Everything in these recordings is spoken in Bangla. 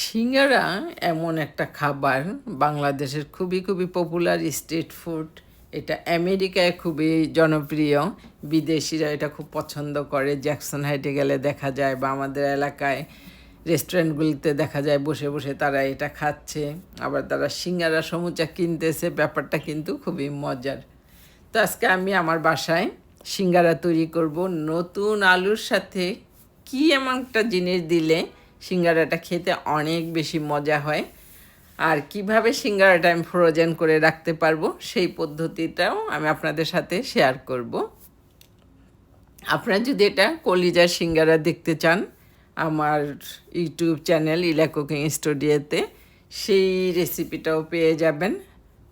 সিঙ্গারা এমন একটা খাবার বাংলাদেশের খুবই খুবই পপুলার স্ট্রিট ফুড এটা আমেরিকায় খুবই জনপ্রিয়। বিদেশিরা এটা খুব পছন্দ করে। জ্যাকসন হাইটে গেলে দেখা যায় বা আমাদের এলাকায় রেস্টুরেন্টগুলিতে দেখা যায় বসে বসে তারা এটা খাচ্ছে। আবার তারা সিঙ্গারা সমুচা কিনতেছে, ব্যাপারটা কিন্তু খুবই মজার। তো আজকে আমি আমার বাসায় সিঙ্গারা তৈরি করব। নতুন আলুর সাথে কি এমন একটা জিনিস দিলে সিঙ্গারাটা খেতে অনেক বেশি মজা হয়। আর কীভাবে সিঙ্গারাটা আমি ফ্রোজেন করে রাখতে পারব, সেই পদ্ধতিটাও আমি আপনাদের সাথে শেয়ার করব। আপনারা যদি এটা কলিজার সিঙ্গারা দেখতে চান, আমার ইউটিউব চ্যানেল ইলা কুকিং স্টুডিওতে, সেই রেসিপিটাও পেয়ে যাবেন।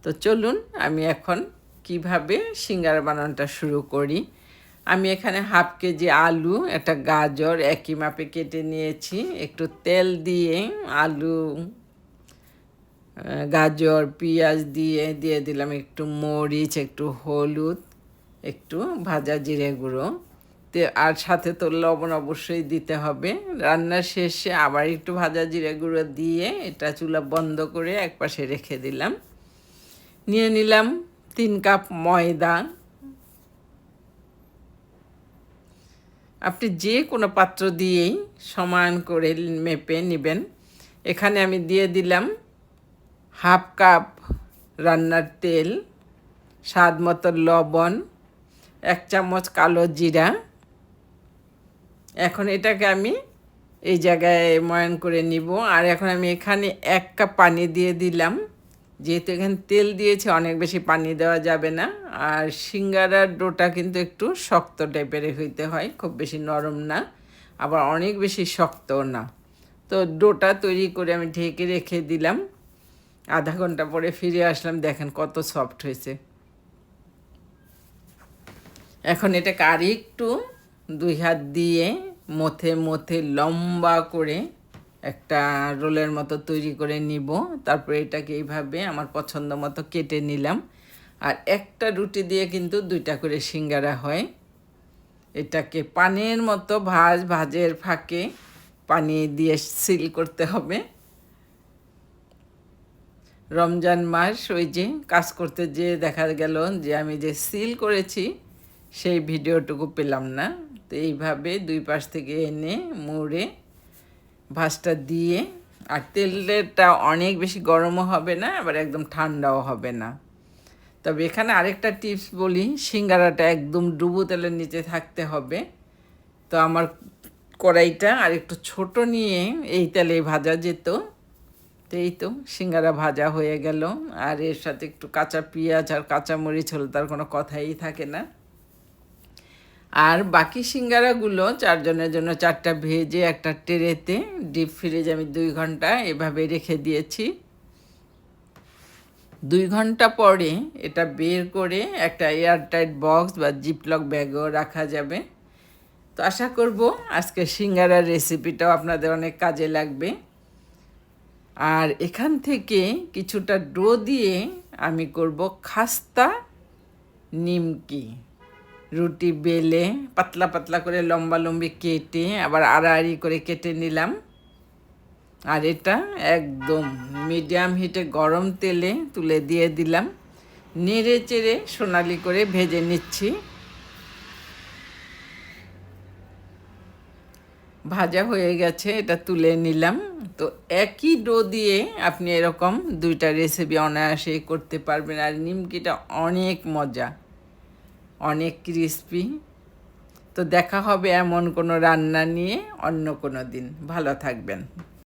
তো চলুন, আমি এখন কীভাবে সিঙ্গারা বানানোটা শুরু করি। আমি এখানে হাফ কেজি আলু, একটা গাজর একই মাপে কেটে নিয়েছি। একটু তেল দিয়ে আলু গাজর, পেঁয়াজ দিয়ে দিয়ে দিলাম একটু মরিচ, একটু হলুদ, একটু ভাজা জিরে গুঁড়ো। আর সাথে তো লবণ অবশ্যই দিতে হবে। রান্নার শেষে আবার একটু ভাজা জিরে গুঁড়ো দিয়ে এটা চুলা বন্ধ করে একপাশে রেখে দিলাম। নিয়ে নিলাম তিন কাপ ময়দা। আপনি যে কোনো পাত্র দিয়েই সমান করে মেপে নেবেন। এখানে আমি দিয়ে দিলাম হাফ কাপ রান্নার তেল, স্বাদ মতো লবণ, এক চামচ কালো জিরা। এখন এটাকে আমি এই জায়গায় ময়ন করে নিব। আর এখন আমি এখানে এক কাপ পানি দিয়ে দিলাম। যেহেতু এখানে তেল দিয়েছে, অনেক বেশি পানি দেওয়া যাবে না। আর সিঙ্গারার ডোটা কিন্তু একটু শক্ত টাইপের হইতে হয়, খুব বেশি নরম না, আবার অনেক বেশি শক্তও না। তো ডোটা তৈরি করে আমি ঢেকে রেখে দিলাম। আধা ঘণ্টা পরে ফিরে আসলাম, দেখেন কত সফট হয়েছে। এখন এটাকে আর একটু দুই হাত দিয়ে মথে মথে লম্বা করে একটা রোলের মতো তৈরি করে নিব। তারপরে এটাকে এইভাবে আমার পছন্দ মতো কেটে নিলাম। আর একটা রুটি দিয়ে কিন্তু দুইটা করে সিঙ্গারা হয়। এটাকে পানের মতো ভাজ, ভাজের ফাঁকে পানি দিয়ে সিল করতে হবে। রমজান মাস, ওই যে কাজ করতে যে দেখা গেল যে আমি যে সিল করেছি, সেই ভিডিওটুকু পেলাম না। তো এইভাবে দুই পাশ থেকে এনে মুড়ে ভাজটা দিয়ে, আর তেলটা অনেক বেশি গরমও হবে না, আবার একদম ঠান্ডাও হবে না। তবে এখানে আরেকটা টিপস বলি, সিঙ্গারাটা একদম ডুবো তেলের নিচে থাকতে হবে। তো আমার কড়াইটা আর একটু ছোট নিয়ে এই তেলে ভাজা যেত। তো এই তো সিঙ্গারা ভাজা হয়ে গেল। আর এর সাথে একটু কাঁচা পেঁয়াজ আর কাঁচা মরিচ হলে তার কোনো কথাই থাকে না। আর বাকি সিঙ্গারাগুলো চারজনের জন্য চারটা ভেজে একটা টেরেতে ডিপ ফ্রিজ আমি দুই ঘণ্টা এভাবে রেখে দিয়েছি। দুই ঘণ্টা পরে এটা বের করে একটা এয়ারটাইট বক্স বা জিপলক ব্যাগও রাখা যাবে। তো আশা করব আজকে সিঙ্গারার রেসিপিটাও আপনাদের অনেক কাজে লাগবে। আর এখান থেকে কিছুটা ডো দিয়ে আমি করব খাস্তা, নিমকি। রুটি বেলে পাতলা পাতলা করে লম্বা লম্বি কেটে আবার আড়াআড়ি করে কেটে নিলাম। আর এটা একদম মিডিয়াম হিটে গরম তেলে তুলে দিয়ে দিলাম। নেড়ে চেড়ে সোনালি করে ভেজে নিচ্ছি। ভাজা হয়ে গেছে, এটা তুলে নিলাম। তো একই ডো দিয়ে আপনি এরকম দুইটা রেসিপি অনায়াসে করতে পারবেন। আর নিমকিটা অনেক মজা। অনেক ক্রিস্পি তো দেখা হবে এমন কোনো রান্না নিয়ে অন্য কোনো দিন। ভালো থাকবেন।